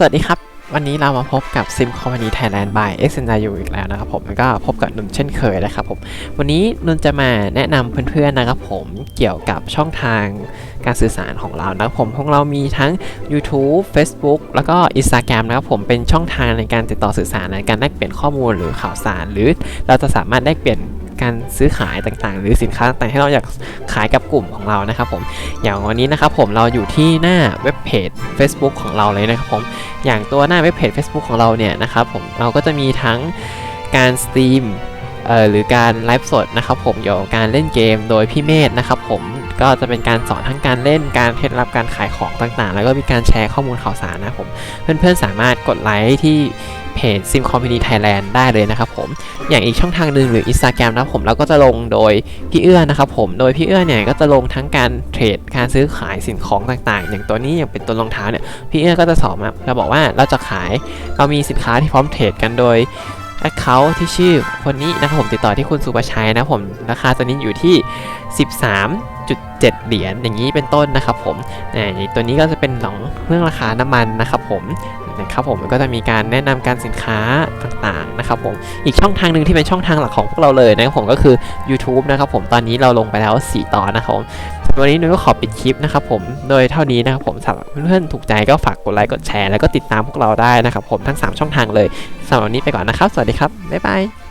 สวัสดีครับ วันนี้เรามาพบกับ Sim Company Thailand by x n u อีกแล้วนะครับผมแล้วก็พบกับนุ่นเช่นเคยนะครับผม วันนี้นุ่นจะมาแนะนำเพื่อนๆนะครับผมเกี่ยวกับช่องทางการสื่อสารของเรานะครับผมของเรามีทั้ง YouTube Facebook แล้วก็ Instagram นะครับผมเป็นช่องทางในการติดต่อสื่อสารในการแลกเปลี่ยนข้อมูลหรือข่าวสาร หรือเราจะสามารถแลกเปลี่ยน การซื้อขายต่างๆ หรือสินค้าต่างๆที่เราอยากขายกับกลุ่มของเรานะครับผมอย่างวันนี้นะครับผมเราอยู่ที่หน้าเว็บเพจ Facebook ของเราเลยนะครับผมอย่างตัวหน้าเว็บเพจ Facebook ของเราเนี่ยนะครับผมเราก็จะมีทั้งการสตรีมเอ่อหรือการไลฟ์สดนะครับผมเกี่ยวกับการเล่นเกมโดยพี่เมธนะครับผมก็จะเป็นการสอนทั้งการเล่นการเคล็ดลับการขายของต่างๆ แล้วก็มีการแชร์ข้อมูลข่าวสารนะครับผมเพื่อนๆสามารถกดไลค์ที่ เพจ Sim Company Thailand ได้เลยนะครับผม อย่างอีกช่องทางหนึ่งหรือ Instagram นะครับผมเราก็จะลงโดยพี่เอื้อนะครับผมโดยพี่เอื้อเนี่ยก็จะลงทั้งการเทรดการซื้อขายสินของต่างๆ อย่างตัวนี้อย่างเป็นตัวรองเท้าเนี่ยพี่เอื้อก็จะสอนเราบอกว่าเราจะขายเรามีสินค้าที่พร้อมเทรดกันโดย Account ที่ชื่อคนนี้นะครับผมติดต่อที่คุณสุประชัยนะผมราคาตัวนี้อยู่ที่ 13.7 เหรียญอย่างนี้เป็นต้นนะครับผมตัวนี้ก็จะเป็นของเรื่องราคาน้ำมันนะครับผม นะครับผมก็จะมีการแนะนำการสินค้าต่างๆนะครับผมอีกช่องทางหนึ่งที่เป็นช่องทางหลักของพวกเราเลยนะครับผมก็คือ YouTube นะครับผมตอนนี้เราลงไปแล้ว 4 ตอนนะครับผมวันนี้นุ้ยก็ขอปิดคลิปนะครับผมโดยเท่านี้นะครับผมสำหรับเพื่อนๆถูกใจก็ฝากกดไลค์กดแชร์แล้วก็ติดตามพวกเราได้นะครับผมทั้ง 3 ช่องทางเลยสำหรับวันนี้ไปก่อนนะครับ สวัสดีครับบ๊ายบาย